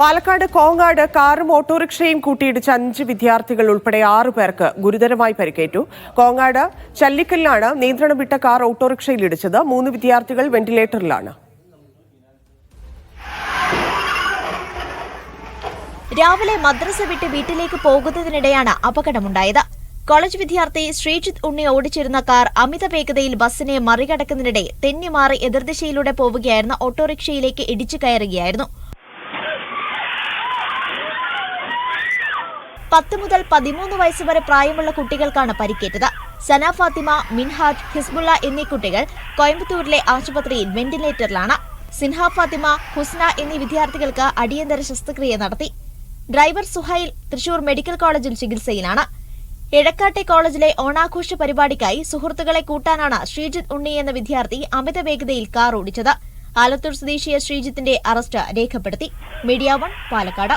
പാലക്കാട് കോങ്ങാട് കാറും ഓട്ടോറിക്ഷയും കൂട്ടിയിടിച്ച അഞ്ച് വിദ്യാർത്ഥികൾ ഉൾപ്പെടെ ആറു പേർക്ക് ഗുരുതരമായി പരിക്കേറ്റു. കോങ്ങാട് ചല്ലിക്കല്ലാണ് നിയന്ത്രണം വിട്ട കാർ ഓട്ടോറിക്ഷയിൽ ഇടിച്ചത്. മൂന്ന് വിദ്യാർത്ഥികൾ വെന്റിലേറ്ററിലാണ്. രാവിലെ മദ്രസ വിട്ട് വീട്ടിലേക്ക് പോകുന്നതിനിടെയാണ് അപകടമുണ്ടായത്. കോളേജ് വിദ്യാർത്ഥി ശ്രീജിത്ത് ഉണ്ണി ഓടിച്ചിരുന്ന കാർ അമിത വേഗതയിൽ ബസ്സിനെ മറികടക്കുന്നതിനിടെ തെന്നിമാറി എതിർദിശയിലൂടെ പോവുകയായിരുന്ന ഓട്ടോറിക്ഷയിലേക്ക് ഇടിച്ചു കയറുകയായിരുന്നു. പത്ത് മുതൽ പതിമൂന്ന് വയസ്സ് വരെ പ്രായമുള്ള കുട്ടികൾക്കാണ് പരിക്കേറ്റത്. സന ഫാത്തിമ മിൻഹാജ് ഹിസ്ബുള്ള എന്നീ കുട്ടികൾ കോയമ്പത്തൂരിലെ ആശുപത്രിയിൽ വെന്റിലേറ്ററിലാണ്. സിൻഹ ഫാത്തിമ ഹുസ്ന എന്നീ വിദ്യാർത്ഥികൾക്ക് അടിയന്തര ശസ്ത്രക്രിയ നടത്തി. ഡ്രൈവർ സുഹൈൽ തൃശൂർ മെഡിക്കൽ കോളേജിൽ ചികിത്സയിലാണ്. എഴക്കാട്ടെ കോളേജിലെ ഓണാഘോഷ പരിപാടിക്കായി സുഹൃത്തുക്കളെ കൂട്ടാനാണ് ശ്രീജിത്ത് ഉണ്ണി എന്ന വിദ്യാർത്ഥി അമിത വേഗതയിൽ കാർ ഓടിച്ചത് ആലത്തൂർ സ്വദേശിയ ശ്രീജിത്തിന്റെ അറസ്റ്റ് രേഖപ്പെടുത്തി. Media one Palakkad.